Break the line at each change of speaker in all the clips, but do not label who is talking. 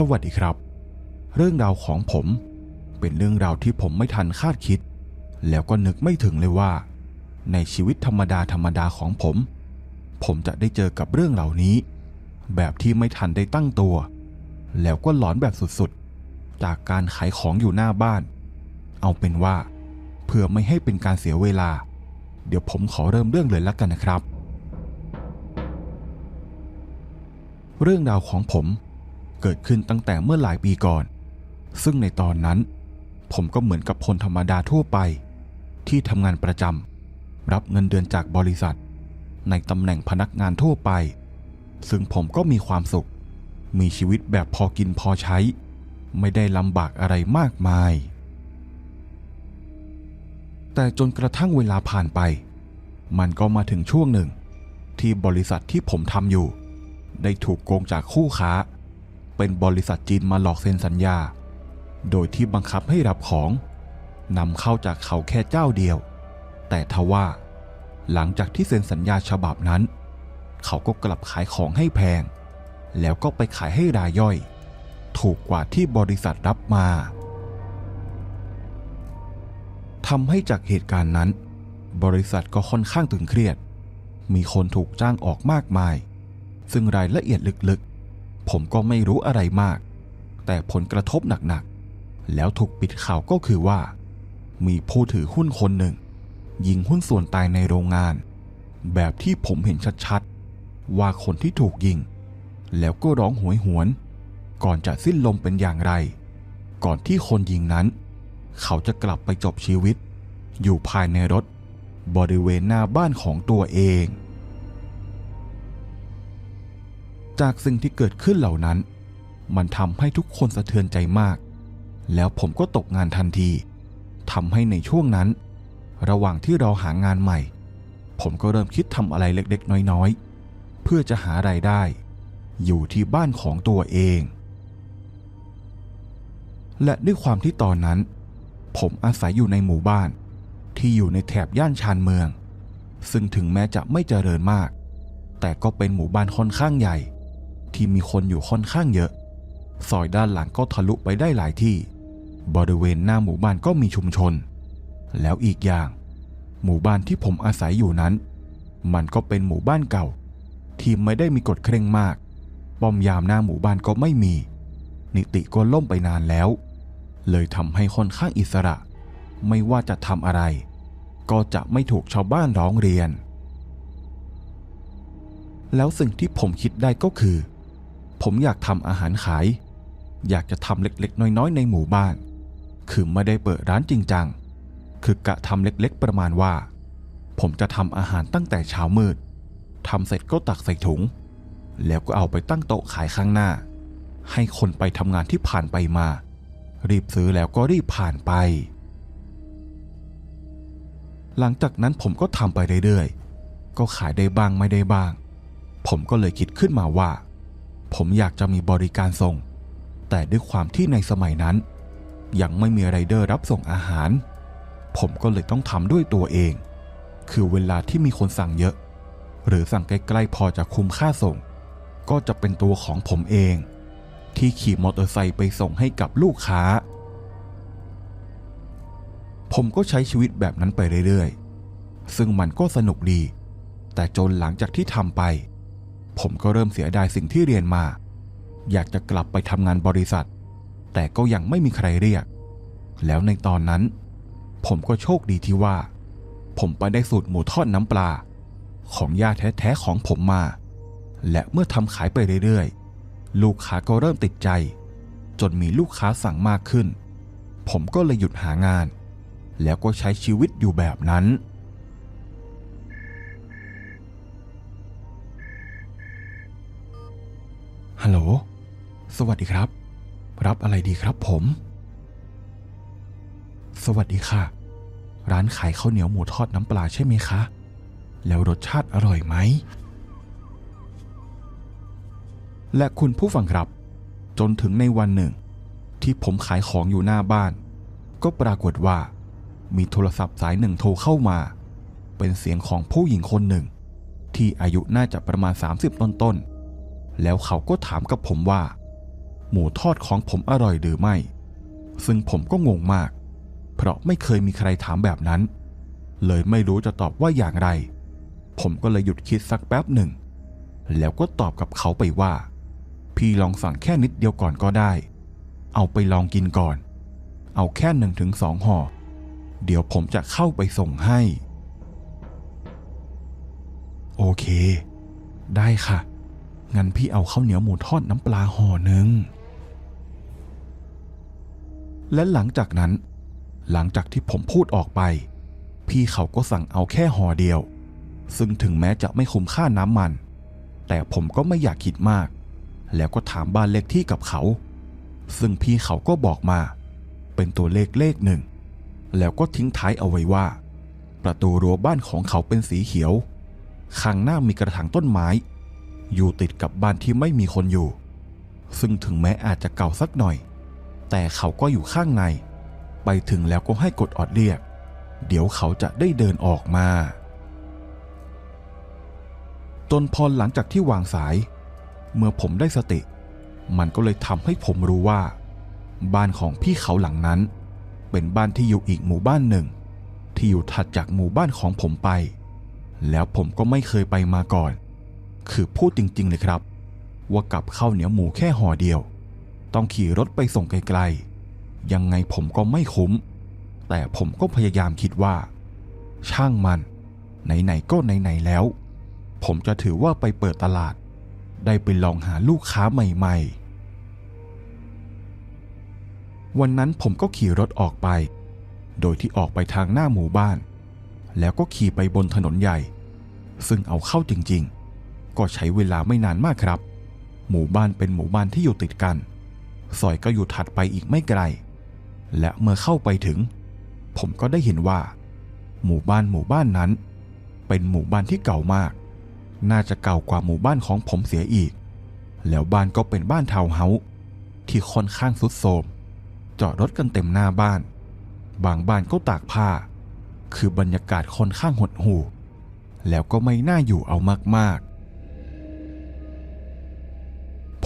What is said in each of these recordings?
สวัสดีครับ เรื่องราวของผมเป็นเรื่องราวที่ผมไม่ทันคาดคิด แล้วก็นึกไม่ถึงเลยว่า ในชีวิตธรรมดาธรรมดาของผม ผมจะได้เจอกับเรื่องเหล่านี้ แบบที่ไม่ทันได้ตั้งตัว แล้วก็หลอนแบบสุดๆ จากการขายของอยู่หน้าบ้าน เอาเป็นว่าเพื่อไม่ให้เป็นการเสียเวลา เดี๋ยวผมขอเริ่มเรื่องเลยแล้วกันนะครับ เรื่องราวของผม เกิดขึ้นตั้งแต่เมื่อหลายปีก่อน ซึ่งในตอนนั้น ผมก็เหมือนกับคนธรรมดาทั่วไป ที่ทำงานประจำรับเงินเดือนจากบริษัท ในตำแหน่งพนักงานทั่วไป ซึ่งผมก็มีความสุข มีชีวิตแบบพอกินพอใช้ ไม่ได้ลำบากอะไรมากมาย แต่จนกระทั่งเวลาผ่านไป มันก็มาถึงช่วงหนึ่ง ที่บริษัทที่ผมทำอยู่ ได้ถูกโกงจากคู่ค้า เป็นบริษัทจีนมาหลอกเซ็นสัญญา โดยที่บังคับให้รับของนำเข้าจากเขาแค่เจ้าเดียว แต่ทว่า หลังจากที่เซ็นสัญญาฉบับนั้น เขาก็กลับขายของให้แพง แล้วก็ไปขายให้รายย่อย ถูกกว่าที่บริษัทรับมาทำให้จากเหตุการณ์นั้น บริษัทก็ค่อนข้างตึงเครียด มีคนถูกจ้างออกมากมาย ซึ่งรายละเอียดลึกๆ ผมก็ไม่รู้อะไรมาก แต่ผลกระทบหนักๆ แล้วถูกปิดข่าวก็คือว่า มีผู้ถือหุ้นคนหนึ่ง ยิงหุ้นส่วนตายในโรงงาน แบบที่ผมเห็นชัดๆ ว่าคนที่ถูกยิง แล้วก็ร้องหวยหวน ก่อนจะสิ้นลมเป็นอย่างไร ก่อนที่คนยิงนั้น เขาจะกลับไปจบชีวิต อยู่ภายในรถ บริเวณหน้าบ้านของตัวเอง จากสิ่งที่เกิดขึ้นเหล่านั้น มันทำให้ทุกคนสะเทือนใจมาก แล้วผมก็ตกงานทันทีทำให้ในช่วงนั้น ระหว่างที่เราหางานใหม่ ผมก็เริ่มคิดทำอะไรเล็กๆ น้อยๆ เพื่อจะหาไรายได้ อยู่ที่บ้านของตัวเอง และด้วยความที่ตอนนั้น ผมอาศัยอยู่ในหมู่บ้าน ที่อยู่ในแถบย่านชานเมือง ซึ่งถึงแม้จะไม่เจริญมาก แต่ก็เป็นหมู่บ้านค่อนข้างใหญ่ ที่มีคนอยู่ค่อนข้างเยอะ ซอยด้านหลังก็ทะลุไปได้หลายที่ บริเวณหน้าหมู่บ้านก็มีชุมชน แล้วอีกอย่าง หมู่บ้านที่ผมอาศัยอยู่นั้น มันก็เป็นหมู่บ้านเก่า ที่ไม่ได้มีกฎเคร่งมาก ป้อมยามหน้าหมู่บ้านก็ไม่มี นิติก็ล่มไปนานแล้ว เลยทำให้ค่อนข้างอิสระ ไม่ว่าจะทำอะไร ก็จะไม่ถูกชาวบ้านร้องเรียนแล้วสิ่งที่ผมคิดได้ก็คือ ผมอยากทำอาหารขาย อยากจะทำเล็กๆ น้อยๆ ในหมู่บ้าน คือไม่ได้เปิดร้านจริงจัง คือกะทำเล็กๆ ประมาณว่า ผมจะทำอาหารตั้งแต่เช้ามืดทำเสร็จก็ตักใส่ถุง แล้วก็เอาไปตั้งโต๊ะขายข้างหน้า ให้คนไปทำงานที่ผ่านไปมา รีบซื้อแล้วก็รีบผ่านไป หลังจากนั้นผมก็ทำไปเรื่อยๆ ก็ขายได้บ้างไม่ได้บ้าง ผมก็เลยคิดขึ้นมาว่า ผมอยากจะมีบริการส่ง แต่ด้วยความที่ในสมัยนั้น ยังไม่มีไรเดอร์รับส่งอาหาร ผมก็เลยต้องทำด้วยตัวเอง คือเวลาที่มีคนสั่งเยอะ หรือสั่งใกล้ๆพอจะคุ้มค่าส่ง ก็จะเป็นตัวของผมเอง ที่ขี่มอเตอร์ไซค์ไปส่งให้กับลูกค้า ผมก็ใช้ชีวิตแบบนั้นไปเรื่อยๆ ซึ่งมันก็สนุกดี แต่จนหลังจากที่ทำไป ผมก็เริ่มเสียดายสิ่งที่เรียนมา อยากจะกลับไปทำงานบริษัท แต่ก็ยังไม่มีใครเรียก แล้วในตอนนั้น ผมก็โชคดีที่ว่า ผมไปได้สูตรหมูทอดน้ำปลา ของย่าแท้ๆของผมมา และเมื่อทำขายไปเรื่อยๆ ลูกค้าก็เริ่มติดใจ จนมีลูกค้าสั่งมากขึ้น ผมก็เลยหยุดหางาน แล้วก็ใช้ชีวิตอยู่แบบนั้น ฮัลโหล สวัสดีครับ รับอะไรดีครับผม สวัสดีค่ะ ร้านขายข้าวเหนียวหมูทอดน้ำปลาใช่ไหมคะ แล้วรสชาติอร่อยไหม และคุณผู้ฟังครับ จนถึงในวันหนึ่ง ที่ผมขายของอยู่หน้าบ้าน ก็ปรากฏว่า มีโทรศัพท์สายหนึ่งโทรเข้ามา เป็นเสียงของผู้หญิงคนหนึ่ง ที่อายุน่าจะประมาณ 30 ต้นๆ แล้วเขาก็ถามกับผมว่า หมูทอดของผมอร่อยหรือไม่ ซึ่งผมก็งงมาก เพราะไม่เคยมีใครถามแบบนั้น เลยไม่รู้จะตอบว่าอย่างไร ผมก็เลยหยุดคิดสักแป๊บหนึ่ง แล้วก็ตอบกับเขาไปว่า พี่ลองสั่งแค่นิดเดียวก่อนก็ได้ เอาไปลองกินก่อน เอาแค่หนึ่งถึงสองห่อ เดี๋ยวผมจะเข้าไปส่งให้ โอเค ได้ค่ะ งั้นพี่เอาข้าวเหนียวหมูทอดน้ำปลาห่อหนึ่งและหลังจากนั้น หลังจากที่ผมพูดออกไป พี่เขาก็สั่งเอาแค่ห่อเดียว ซึ่งถึงแม้จะไม่คุ้มค่าน้ำมัน แต่ผมก็ไม่อยากคิดมาก แล้วก็ถามบ้านเลขที่กับเขา ซึ่งพี่เขาก็บอกมา เป็นตัวเลขเลขหนึ่ง แล้วก็ทิ้งท้ายเอาไว้ว่า ประตูรั้วบ้านของเขาเป็นสีเขียว ข้างหน้ามีกระถางต้นไม้ อยู่ติดกับบ้านที่ไม่มีคนอยู่ ซึ่งถึงแม้อาจจะเก่าสักหน่อย แต่เขาก็อยู่ข้างใน ไปถึงแล้วก็ให้กดออดเรียก เดี๋ยวเขาจะได้เดินออกมา จนพอหลังจากที่วางสาย เมื่อผมได้สติ มันก็เลยทำให้ผมรู้ว่า บ้านของพี่เขาหลังนั้น เป็นบ้านที่อยู่อีกหมู่บ้านหนึ่ง ที่อยู่ถัดจากหมู่บ้านของผมไป แล้วผมก็ไม่เคยไปมาก่อน คือพูดจริง ๆ เลยครับ ว่ากับข้าวเหนียวหมูแค่ห่อเดียว ต้องขี่รถไปส่งไกลๆ ยังไงผมก็ไม่คุ้ม แต่ผมก็พยายามคิดว่า ช่างมัน ไหน ๆ ก็ไหน ๆ แล้ว ผมจะถือว่าไปเปิดตลาด ได้ไปลองหาลูกค้าใหม่ ๆ วันนั้นผมก็ขี่รถออกไป โดยที่ออกไปทางหน้าหมู่บ้าน แล้วก็ขี่ไปบนถนนใหญ่ ซึ่งเอาเข้าจริงๆ ก็ใช้เวลาไม่นานมากครับ หมู่บ้านเป็นหมู่บ้านที่อยู่ติดกันซอยก็อยู่ถัดไปอีกไม่ไกล และเมื่อเข้าไปถึง ผมก็ได้เห็นว่า หมู่บ้านหมู่บ้านนั้น เป็นหมู่บ้านที่เก่ามาก น่าจะเก่ากว่าหมู่บ้านของผมเสียอีก แล้วบ้านก็เป็นบ้านทาวน์เฮาส์ที่ค่อนข้างสุดโทรมจอดรถกันเต็มหน้าบ้าน บางบ้านก็ตากผ้า คือบรรยากาศค่อนข้างหดหู่แล้วก็ไม่น่าอยู่เอามากๆ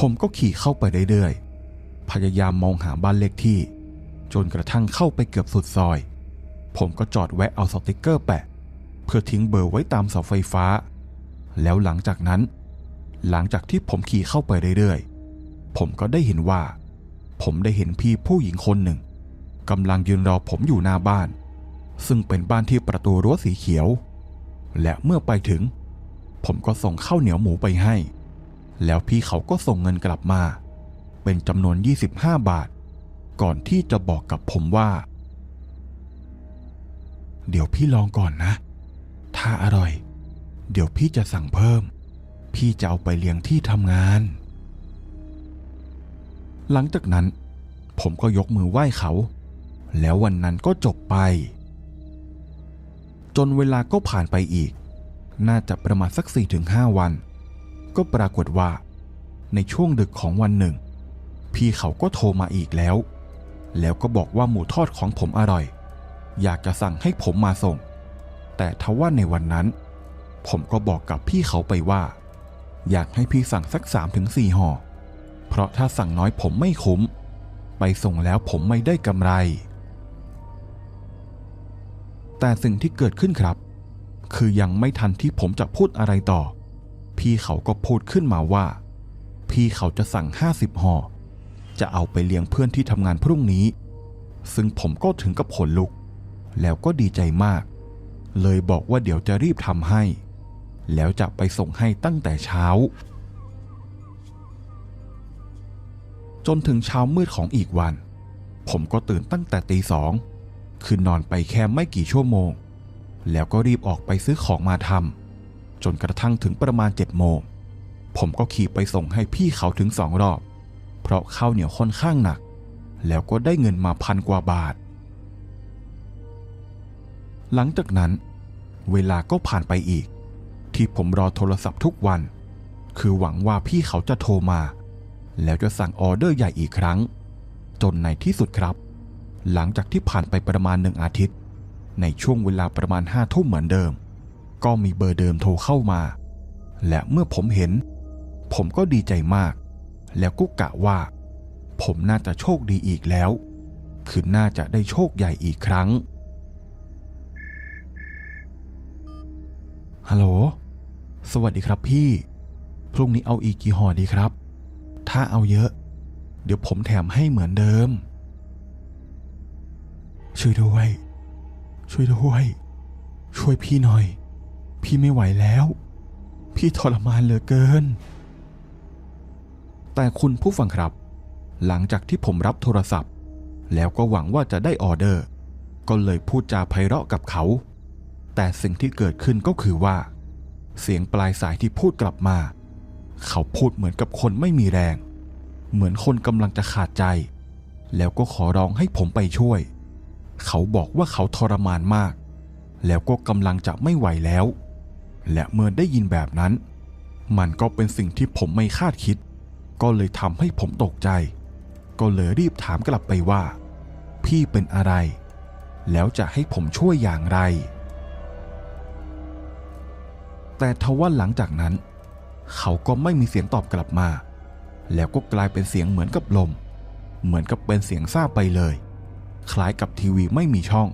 ผมก็ขี่เข้าไปเรื่อยๆ พยายามมองหาบ้านเลขที่ จนกระทั่งเข้าไปเกือบสุดซอย ผมก็จอดแวะเอาสติกเกอร์แปะ เพื่อทิ้งเบอร์ไว้ตามเสาไฟฟ้า แล้วหลังจากนั้น หลังจากที่ผมขี่เข้าไปเรื่อยๆ ผมก็ได้เห็นว่า ผมได้เห็นพี่ผู้หญิงคนหนึ่งกำลังยืนรอผมอยู่หน้าบ้าน ซึ่งเป็นบ้านที่ประตูรั้วสีเขียว และเมื่อไปถึง ผมก็ส่งข้าวเหนียวหมูไปให้ แล้วพี่เขาก็ส่งเงินกลับมา เป็นจำนวน 25 บาท ก่อนที่จะบอกกับผมว่า เดี๋ยวพี่ลองก่อนนะ ถ้าอร่อย เดี๋ยวพี่จะสั่งเพิ่ม พี่จะเอาไปเลี้ยงที่ทำงาน หลังจากนั้น ผมก็ยกมือไหว้เขา แล้ววันนั้นก็จบไป จนเวลาก็ผ่านไปอีก น่าจะประมาณสัก4-5วัน ก็ปรากฏว่า ในช่วงดึกของวันหนึ่ง พี่เขาก็โทรมาอีกแล้ว แล้วก็บอกว่าหมูทอดของผมอร่อย อยากจะสั่งให้ผมมาส่ง แต่ทว่าในวันนั้น ผมก็บอกกับพี่เขาไปว่า อยากให้พี่สั่งสัก3-4ถึงห่อ เพราะถ้าสั่งน้อยผมไม่คุ้ม ไปส่งแล้วผมไม่ได้กำไร แต่สิ่งที่เกิดขึ้นครับ คือยังไม่ทันที่ผมจะพูดอะไรต่อ พี่เขาก็พูดขึ้นมาว่า พี่เขาจะสั่ง 50ห่อจะเอาไปเลี้ยงเพื่อนที่ทำงานพรุ่งนี้ ซึ่งผมก็ถึงกับขนลุก แล้วก็ดีใจมาก เลยบอกว่าเดี๋ยวจะรีบทำให้ แล้วจะไปส่งให้ตั้งแต่เช้า จนถึงเช้ามืดของอีกวัน ผมก็ตื่นตั้งแต่ตีสองคือนอนไปแค่ไม่กี่ชั่วโมง แล้วก็รีบออกไปซื้อของมาทำ จนกระทั่งถึงประมาณเจ็ดโมง ผมก็ขี่ไปส่งให้พี่เขาถึงสองรอบ เพราะข้าวเหนียวค่อนข้างหนัก แล้วก็ได้เงินมาพันกว่าบาท หลังจากนั้น เวลาก็ผ่านไปอีก ที่ผมรอโทรศัพท์ทุกวัน คือหวังว่าพี่เขาจะโทรมา แล้วจะสั่งออเดอร์ใหญ่อีกครั้ง จนในที่สุดครับ หลังจากที่ผ่านไปประมาณหนึ่งอาทิตย์ ในช่วงเวลาประมาณห้าทุ่มเหมือนเดิม ก็มีเบอร์เดิมโทรเข้ามา และเมื่อผมเห็น ผมก็ดีใจมาก แล้วก็กะว่า ผมน่าจะโชคดีอีกแล้ว คือน่าจะได้โชคใหญ่อีกครั้ง ฮัลโหล สวัสดีครับพี่ พรุ่งนี้เอาอีกกี่ห่อดีครับ ถ้าเอาเยอะ เดี๋ยวผมแถมให้เหมือนเดิม ช่วยด้วย ช่วยด้วย ช่วยพี่หน่อย พี่ไม่ไหวแล้ว พี่ทรมานเหลือเกิน แต่คุณผู้ฟังครับ หลังจากที่ผมรับโทรศัพท์ แล้วก็หวังว่าจะได้ออเดอร์ ก็เลยพูดจาไพเราะกับเขา แต่สิ่งที่เกิดขึ้นก็คือว่า เสียงปลายสายที่พูดกลับมา เขาพูดเหมือนกับคนไม่มีแรง เหมือนคนกำลังจะขาดใจ แล้วก็ขอร้องให้ผมไปช่วย เขาบอกว่าเขาทรมานมากแล้วก็กำลังจะไม่ไหวแล้ว และเมื่อได้ยินแบบนั้น มันก็เป็นสิ่งที่ผมไม่คาดคิด ก็เลยทำให้ผมตกใจ ก็เลยรีบถามกลับไปว่า พี่เป็นอะไร แล้วจะให้ผมช่วยอย่างไร แต่ทว่าหลังจากนั้น เขาก็ไม่มีเสียงตอบกลับมา แล้วก็กลายเป็นเสียงเหมือนกับลม เหมือนกับเป็นเสียงซาบไปเลย คล้ายกับทีวีไม่มีช่อง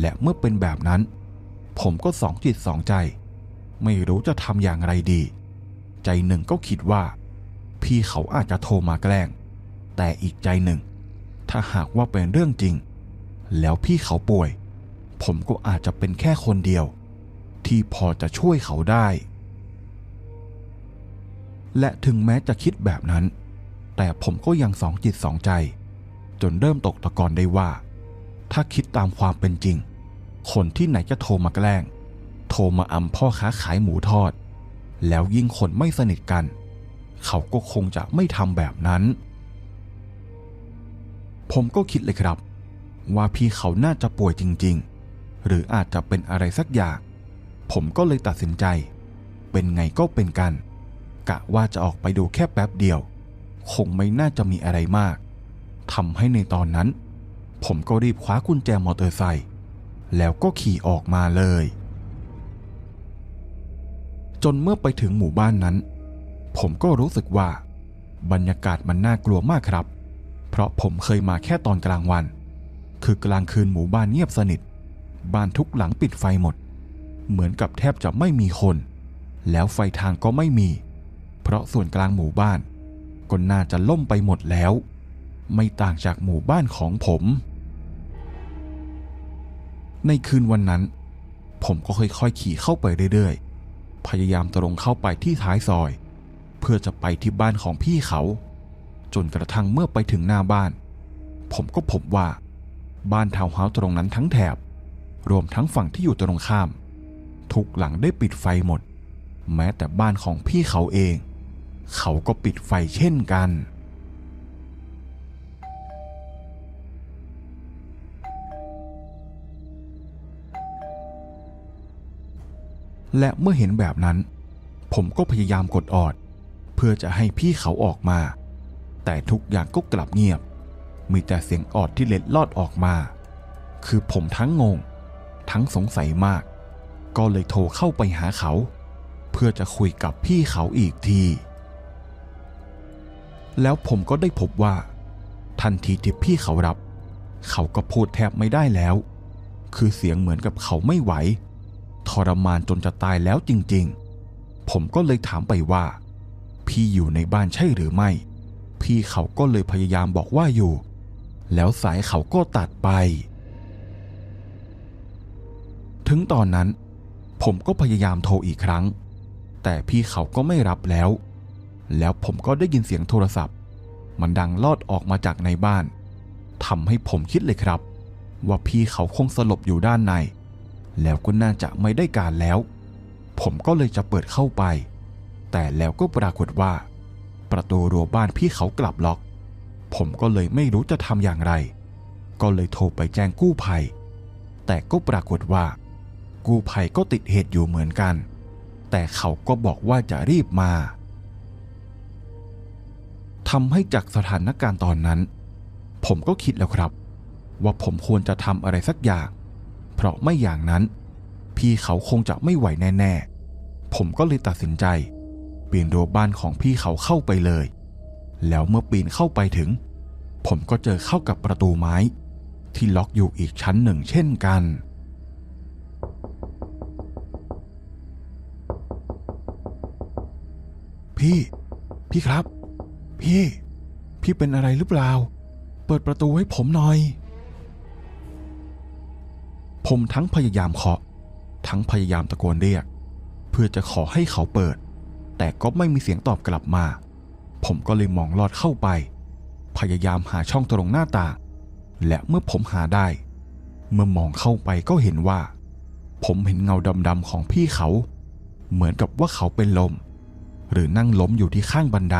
และเมื่อเป็นแบบนั้นผมก็สองจิตสองใจ ไม่รู้จะทำอย่างไรดี ใจหนึ่งก็คิดว่า พี่เขาอาจจะโทรมาแกล้ง แต่อีกใจหนึ่ง ถ้าหากว่าเป็นเรื่องจริง แล้วพี่เขาป่วย ผมก็อาจจะเป็นแค่คนเดียว ที่พอจะช่วยเขาได้ และถึงแม้จะคิดแบบนั้น แต่ผมก็ยังสองจิตสองใจ จนเริ่มตกตะกอนได้ว่า ถ้าคิดตามความเป็นจริง คนที่ไหนจะโทรมาแกล้ง โทรมาอำพ่อค้าขายหมูทอด แล้วยิ่งคนไม่สนิทกัน เขาก็คงจะไม่ทำแบบนั้น ผมก็คิดเลยครับ ว่าพี่เขาน่าจะป่วยจริง ๆ หรืออาจจะเป็นอะไรสักอย่าง ผมก็เลยตัดสินใจ เป็นไงก็เป็นกัน กะว่าจะออกไปดูแค่แป๊บเดียว คงไม่น่าจะมีอะไรมากทำให้ในตอนนั้น ผมก็รีบคว้ากุญแจมอเตอร์ไซค์แล้วก็ขี่ออกมาเลย จนเมื่อไปถึงหมู่บ้านนั้น ผมก็รู้สึกว่า บรรยากาศมันน่ากลัวมากครับ เพราะผมเคยมาแค่ตอนกลางวัน คือกลางคืนหมู่บ้านเงียบสนิท บ้านทุกหลังปิดไฟหมด เหมือนกับแทบจะไม่มีคน แล้วไฟทางก็ไม่มี เพราะส่วนกลางหมู่บ้านก็น่าจะล่มไปหมดแล้ว ไม่ต่างจากหมู่บ้านของผม ในคืนวันนั้น ผมก็ค่อยๆขี่เข้าไปเรื่อย พยายามตรงเข้าไปที่ท้ายซอย เพื่อจะไปที่บ้านของพี่เขา จนกระทั่งเมื่อไปถึงหน้าบ้าน ผมก็พบว่า บ้านทาวน์เฮาส์ตรงนั้นทั้งแถบ รวมทั้งฝั่งที่อยู่ตรงข้าม ทุกหลังได้ปิดไฟหมด แม้แต่บ้านของพี่เขาเอง เขาก็ปิดไฟเช่นกัน และเมื่อเห็นแบบนั้น ผมก็พยายามกดออด เพื่อจะให้พี่เขาออกมา แต่ทุกอย่างก็กลับเงียบ มีแต่เสียงออดที่เล็ดลอดออกมา คือผมทั้งงง ทั้งสงสัยมาก ก็เลยโทรเข้าไปหาเขา เพื่อจะคุยกับพี่เขาอีกทีแล้วผมก็ได้พบว่า ทันทีที่พี่เขารับ เขาก็พูดแทบไม่ได้แล้ว คือเสียงเหมือนกับเขาไม่ไหว ทรมานจนจะตายแล้วจริงๆ ผมก็เลยถามไปว่า พี่อยู่ในบ้านใช่หรือไม่ พี่เขาก็เลยพยายามบอกว่าอยู่ แล้วสายเขาก็ตัดไป ถึงตอนนั้น ผมก็พยายามโทรอีกครั้ง แต่พี่เขาก็ไม่รับแล้ว แล้วผมก็ได้ยินเสียงโทรศัพท์ มันดังลอดออกมาจากในบ้านทำให้ผมคิดเลยครับ ว่าพี่เขาคงสลบอยู่ด้านใน แล้วก็น่าจะไม่ได้การแล้ว ผมก็เลยจะเปิดเข้าไป แต่แล้วก็ปรากฏว่า ประตูรั้วบ้านพี่เขากลับล็อก ผมก็เลยไม่รู้จะทำอย่างไร ก็เลยโทรไปแจ้งกู้ภัย แต่ก็ปรากฏว่า กู้ภัยก็ติดเหตุอยู่เหมือนกัน แต่เขาก็บอกว่าจะรีบมาทำให้จากสถานการณ์ตอนนั้น ผมก็คิดแล้วครับ ว่าผมควรจะทำอะไรสักอย่าง เพราะไม่อย่างนั้น พี่เขาคงจะไม่ไหวแน่ ๆ ผมก็เลยตัดสินใจปีนรั้วบ้านของพี่เขาเข้าไปเลย แล้วเมื่อปีนเข้าไปถึง ผมก็เจอเข้ากับประตูไม้ ที่ล็อกอยู่อีกชั้นหนึ่งเช่นกัน พี่ พี่ครับ พี่ พี่เป็นอะไรหรือเปล่า เปิดประตูให้ผมหน่อย ผมทั้งพยายามเคาะ ทั้งพยายามตะโกนเรียก เพื่อจะขอให้เขาเปิด แต่ก็ไม่มีเสียงตอบกลับมา ผมก็เลยมองลอดเข้าไป พยายามหาช่องตรงหน้าต่างและเมื่อผมหาได้ เมื่อมองเข้าไปก็เห็นว่า ผมเห็นเงาดำๆของพี่เขา เหมือนกับว่าเขาเป็นลม หรือนั่งล้มอยู่ที่ข้างบันได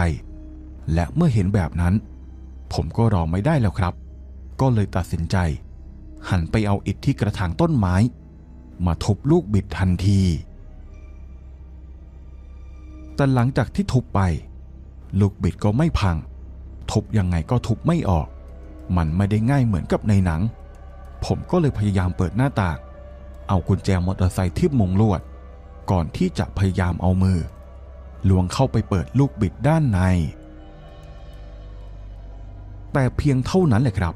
และเมื่อเห็นแบบนั้น ผมก็รอไม่ได้แล้วครับ ก็เลยตัดสินใจ หันไปเอาอิฐที่กระถางต้นไม้ มาทุบลูกบิดทันที แต่หลังจากที่ทุบไป ลูกบิดก็ไม่พัง ทุบยังไงก็ทุบไม่ออก มันไม่ได้ง่ายเหมือนกับในหนัง ผมก็เลยพยายามเปิดหน้าต่าง เอากุญแจมอเตอร์ไซค์ที่มุงลวด ก่อนที่จะพยายามเอามือลวงเข้าไปเปิดลูกบิดด้านใน แต่เพียงเท่านั้นแหละครับ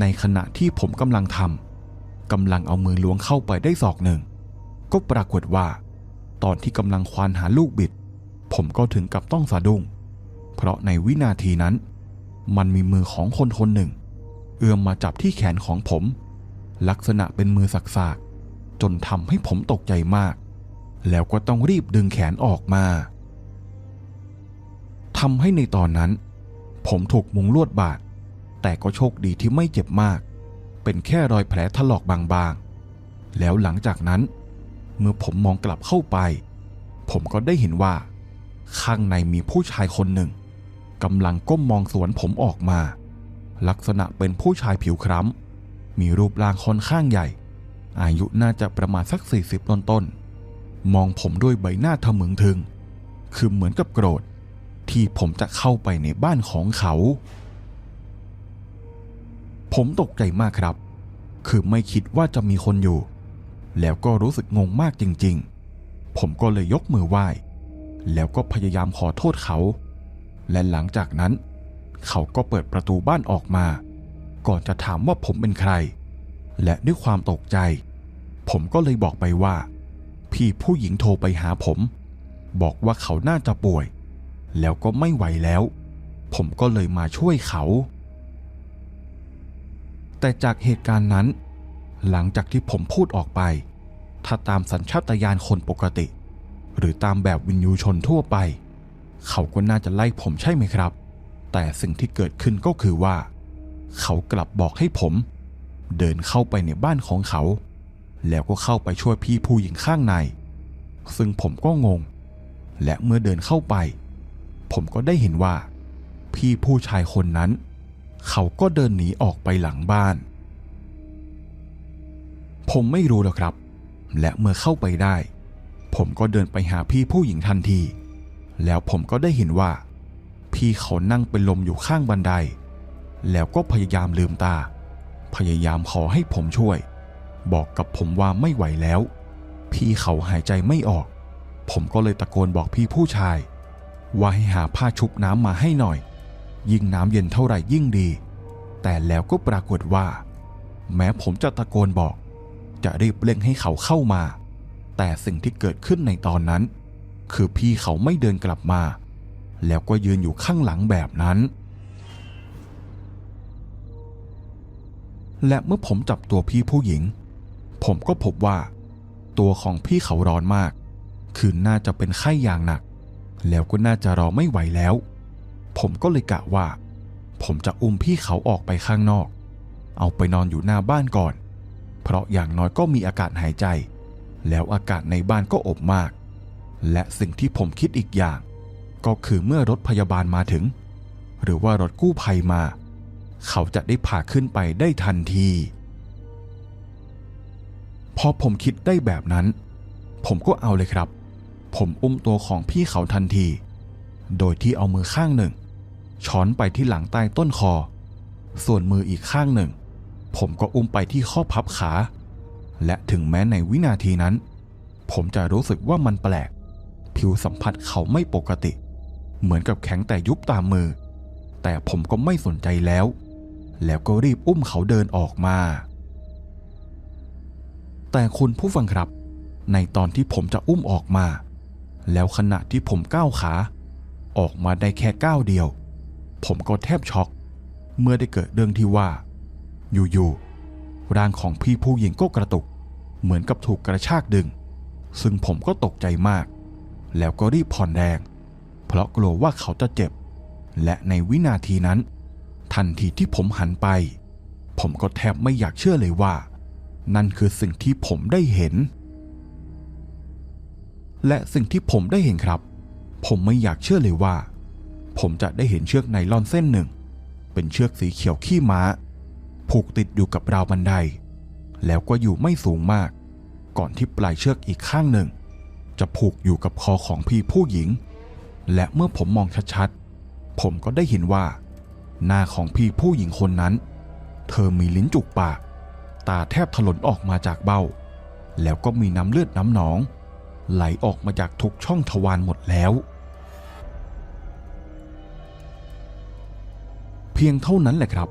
ในขณะที่ผมกำลังทำกำลังเอามือล้วงเข้าไปได้ศอกหนึ่ง ก็ปรากฏว่า ตอนที่กำลังควานหาลูกบิด ผมก็ถึงกับต้องสะดุ้ง เพราะในวินาทีนั้น มันมีมือของคนคนหนึ่ง เอื้อมมาจับที่แขนของผม ลักษณะเป็นมือสักๆจนทำให้ผมตกใจมาก แล้วก็ต้องรีบดึงแขนออกมาทำให้ในตอนนั้น ผมถูกมุงลวดบาด แต่ก็โชคดีที่ไม่เจ็บมาก เป็นแค่รอยแผลถลอกบางๆ แล้วหลังจากนั้น เมื่อผมมองกลับเข้าไป ผมก็ได้เห็นว่า ข้างในมีผู้ชายคนหนึ่งกำลังก้มมองสวนผมออกมา ลักษณะเป็นผู้ชายผิวคล้ำมีรูปร่างค่อนข้างใหญ่ อายุน่าจะประมาณสักสี่สิบต้นมองผมด้วยใบหน้าทะมึงถึง คือเหมือนกับโกรธ ที่ผมจะเข้าไปในบ้านของเขา ผมตกใจมากครับ คือไม่คิดว่าจะมีคนอยู่ แล้วก็รู้สึกงงมากจริงๆ ผมก็เลยยกมือไหว้ แล้วก็พยายามขอโทษเขา และหลังจากนั้น เขาก็เปิดประตูบ้านออกมา ก่อนจะถามว่าผมเป็นใคร และด้วยความตกใจ ผมก็เลยบอกไปว่า พี่ผู้หญิงโทรไปหาผม บอกว่าเขาน่าจะป่วย แล้วก็ไม่ไหวแล้ว ผมก็เลยมาช่วยเขา แต่จากเหตุการณ์นั้น หลังจากที่ผมพูดออกไป ถ้าตามสัญชาตญาณคนปกติ หรือตามแบบวินยูชนทั่วไป เขาก็น่าจะไล่ผมใช่ไหมครับ แต่สิ่งที่เกิดขึ้นก็คือว่า เขากลับบอกให้ผม เดินเข้าไปในบ้านของเขา แล้วก็เข้าไปช่วยพี่ผู้หญิงข้างใน ซึ่งผมก็งง และเมื่อเดินเข้าไป ผมก็ได้เห็นว่า พี่ผู้ชายคนนั้น เขาก็เดินหนีออกไปหลังบ้าน ผมไม่รู้หรอกครับ และเมื่อเข้าไปได้ ผมก็เดินไปหาพี่ผู้หญิงทันที แล้วผมก็ได้เห็นว่า พี่เขานั่งเป็นลมอยู่ข้างบันได แล้วก็พยายามลืมตา พยายามขอให้ผมช่วย บอกกับผมว่าไม่ไหวแล้ว พี่เขาหายใจไม่ออก ผมก็เลยตะโกนบอกพี่ผู้ชาย ว่าให้หาผ้าชุบน้ำมาให้หน่อย ยิ่งน้ำเย็นเท่าไหร่ยิ่งดี แต่แล้วก็ปรากฏว่า แม้ผมจะตะโกนบอก จะรีบเร่งให้เขาเข้ามา แต่สิ่งที่เกิดขึ้นในตอนนั้น คือพี่เขาไม่เดินกลับมา แล้วก็ยืนอยู่ข้างหลังแบบนั้น และเมื่อผมจับตัวพี่ผู้หญิง ผมก็พบว่า ตัวของพี่เขาร้อนมาก คือน่าจะเป็นไข้อย่างหนัก แล้วก็น่าจะรอไม่ไหวแล้ว ผมก็เลยกะว่า ผมจะอุ้มพี่เขาออกไปข้างนอก เอาไปนอนอยู่หน้าบ้านก่อน เพราะอย่างน้อยก็มีอากาศหายใจ แล้วอากาศในบ้านก็อบมาก และสิ่งที่ผมคิดอีกอย่าง ก็คือเมื่อรถพยาบาลมาถึง หรือว่ารถกู้ภัยมา เขาจะได้พาขึ้นไปได้ทันทีพอผมคิดได้แบบนั้น ผมก็เอาเลยครับ ผมอุ้มตัวของพี่เขาทันที โดยที่เอามือข้างหนึ่ง ช้อนไปที่หลังใต้ต้นคอ ส่วนมืออีกข้างหนึ่ง ผมก็อุ้มไปที่ข้อพับขา และถึงแม้ในวินาทีนั้น ผมจะรู้สึกว่ามันแปลก ผิวสัมผัสเขาไม่ปกติ เหมือนกับแข็งแต่ยุบตามมือ แต่ผมก็ไม่สนใจแล้ว แล้วก็รีบอุ้มเขาเดินออกมา แต่คุณผู้ฟังครับ ในตอนที่ผมจะอุ้มออกมา แล้วขณะที่ผมก้าวขา ออกมาได้แค่ก้าวเดียว ผมก็แทบช็อก เมื่อได้เกิดเรื่องที่ว่า อยู่ๆร่างของพี่ผู้หญิงก็กระตุก เหมือนกับถูกกระชากดึง ซึ่งผมก็ตกใจมาก แล้วก็รีบผ่อนแรง เพราะกลัวว่าเขาจะเจ็บ และในวินาทีนั้น ทันทีที่ผมหันไป ผมก็แทบไม่อยากเชื่อเลยว่า นั่นคือสิ่งที่ผมได้เห็น และสิ่งที่ผมได้เห็นครับ ผมไม่อยากเชื่อเลยว่า ผมจะได้เห็นเชือกไนลอนเส้นหนึ่ง เป็นเชือกสีเขียวขี้ม้า ผูกติดอยู่กับราวบันได แล้วก็อยู่ไม่สูงมาก ก่อนที่ปลายเชือกอีกข้างหนึ่ง จะผูกอยู่กับคอของพี่ผู้หญิง และเมื่อผมมองชัดๆ ผมก็ได้เห็นว่า หน้าของพี่ผู้หญิงคนนั้น เธอมีลิ้นจุกปาก ตาแทบถลนออกมาจากเบ้า แล้วก็มีน้ำเลือดน้ำหนอง ไหลออกมาจากทุกช่องทวารหมดแล้ว พียงเท่านั้นแหละครับ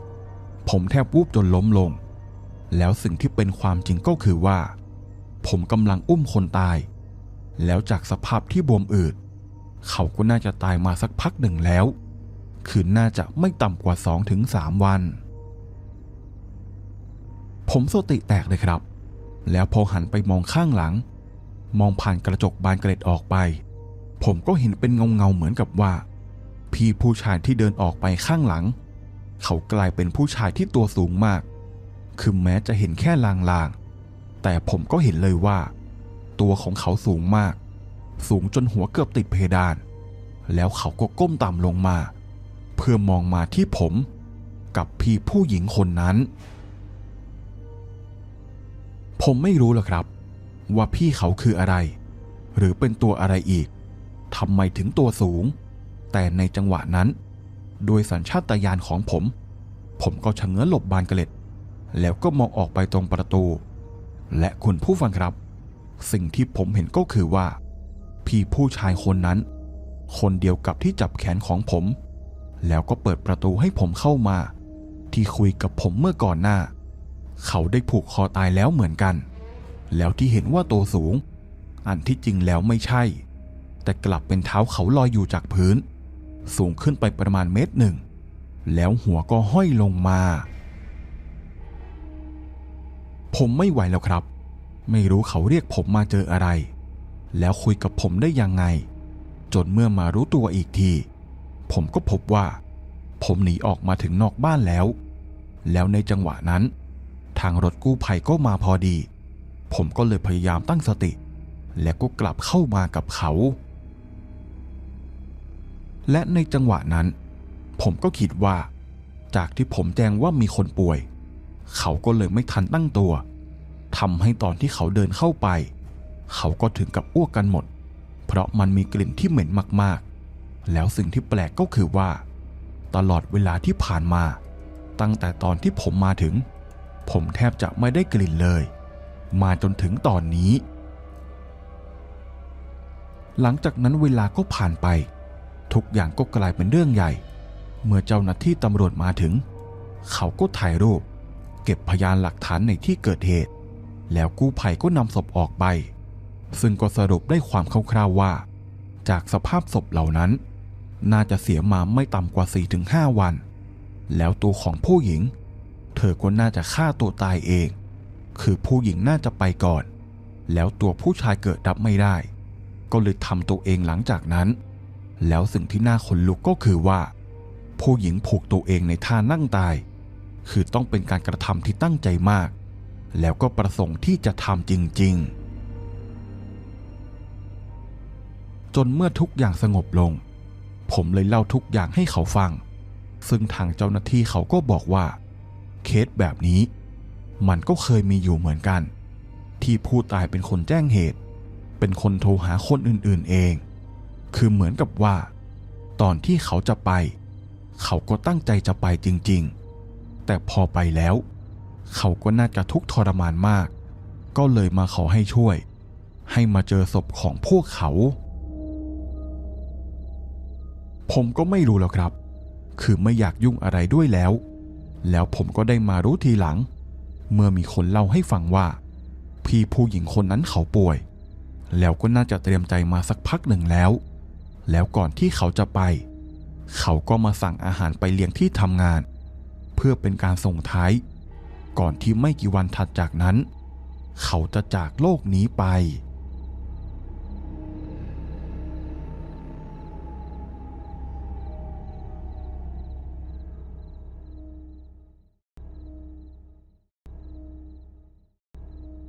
ผมแทบวูบจนล้มลง แล้วสิ่งที่เป็นความจริงก็คือว่า ผมกำลังอุ้มคนตาย แล้วจากสภาพที่บวมอืด เขาก็น่าจะตายมาสักพักหนึ่งแล้ว คือน่าจะไม่ต่ำกว่าสองถึงสามวัน ผมสติแตกเลยครับ แล้วพอหันไปมองข้างหลัง มองผ่านกระจกบานเกล็ดออกไป ผมก็เห็นเป็นเงาเงาเหมือนกับว่า พี่ผู้ชายที่เดินออกไปข้างหลัง เขากลายเป็นผู้ชายที่ตัวสูงมาก คือแม้จะเห็นแค่ลางๆ แต่ผมก็เห็นเลยว่า ตัวของเขาสูงมาก สูงจนหัวเกือบติดเพดาน แล้วเขาก็ก้มต่ำลงมา เพื่อมองมาที่ผมกับพี่ผู้หญิงคนนั้น ผมไม่รู้หรอกครับ ว่าพี่เขาคืออะไร หรือเป็นตัวอะไรอีกทำไมถึงตัวสูง แต่ในจังหวะนั้น โดยสัญชาตญาณของผม ผมก็ชะเง้อหลบบานเกล็ด แล้วก็มองออกไปตรงประตู และคุณผู้ฟังครับ สิ่งที่ผมเห็นก็คือว่า พี่ผู้ชายคนนั้น คนเดียวกับที่จับแขนของผม แล้วก็เปิดประตูให้ผมเข้ามา ที่คุยกับผมเมื่อก่อนหน้า เขาได้ผูกคอตายแล้วเหมือนกัน แล้วที่เห็นว่าตัวสูง อันที่จริงแล้วไม่ใช่ แต่กลับเป็นเท้าเขาลอยอยู่จากพื้น สูงขึ้นไปประมาณเมตรหนึ่ง แล้วหัวก็ห้อยลงมา ผมไม่ไหวแล้วครับ ไม่รู้เขาเรียกผมมาเจออะไร แล้วคุยกับผมได้ยังไง จนเมื่อมารู้ตัวอีกที ผมก็พบว่า ผมหนีออกมาถึงนอกบ้านแล้ว แล้วในจังหวะนั้น ทางรถกู้ภัยก็มาพอดี ผมก็เลยพยายามตั้งสติ และก็กลับเข้ามากับเขา และในจังหวะนั้น ผมก็คิดว่า จากที่ผมแจ้งว่ามีคนป่วย เขาก็เลยไม่ทันตั้งตัวทำให้ตอนที่เขาเดินเข้าไป เขาก็ถึงกับอ้วกกันหมด เพราะมันมีกลิ่นที่เหม็นมากๆ แล้วสิ่งที่แปลกก็คือว่า ตลอดเวลาที่ผ่านมา ตั้งแต่ตอนที่ผมมาถึง ผมแทบจะไม่ได้กลิ่นเลย มาจนถึงตอนนี้ หลังจากนั้นเวลาก็ผ่านไป ทุกอย่างก็กลายเป็นเรื่องใหญ่ เมื่อเจ้าหน้าที่ตำรวจมาถึง เขาก็ถ่ายรูป เก็บพยานหลักฐานในที่เกิดเหตุ แล้วกู้ภัยก็นำศพออกไป ซึ่งก็สรุปได้ความคร่าวๆว่า จากสภาพศพเหล่านั้น น่าจะเสียมาไม่ต่ำกว่า 4-5 วัน แล้วตัวของผู้หญิง เธอก็น่าจะฆ่าตัวตายเอง คือผู้หญิงน่าจะไปก่อน แล้วตัวผู้ชายเกิดรับไม่ได้ ก็เลยทำตัวเองหลังจากนั้น แล้วสิ่งที่น่าขนลุกก็คือว่า ผู้หญิงผูกตัวเองในท่านั่งตาย คือต้องเป็นการกระทำที่ตั้งใจมาก แล้วก็ประสงค์ที่จะทำจริง ๆ จนเมื่อทุกอย่างสงบลง ผมเลยเล่าทุกอย่างให้เขาฟัง ซึ่งทางเจ้าหน้าที่เขาก็บอกว่า เคสแบบนี้ มันก็เคยมีอยู่เหมือนกัน ที่ผู้ตายเป็นคนแจ้งเหตุ เป็นคนโทรหาคนอื่นๆเอง คือเหมือนกับว่า ตอนที่เขาจะไป เขาก็ตั้งใจจะไปจริงๆ แต่พอไปแล้ว เขาก็น่าจะทุกข์ทรมานมาก ก็เลยมาขอให้ช่วย ให้มาเจอศพของพวกเขา ผมก็ไม่รู้แล้วครับ คือไม่อยากยุ่งอะไรด้วยแล้ว แล้วผมก็ได้มารู้ทีหลัง เมื่อมีคนเล่าให้ฟังว่า พี่ผู้หญิงคนนั้นเขาป่วยแล้วก็น่าจะเตรียมใจมาสักพักหนึ่งแล้ว แล้วก่อนที่เขาจะไป เขาก็มาสั่งอาหารไปเลี้ยงที่ทำงาน เพื่อเป็นการส่งท้าย ก่อนที่ไม่กี่วันถัดจากนั้น เขาจะจากโลกนี้ไป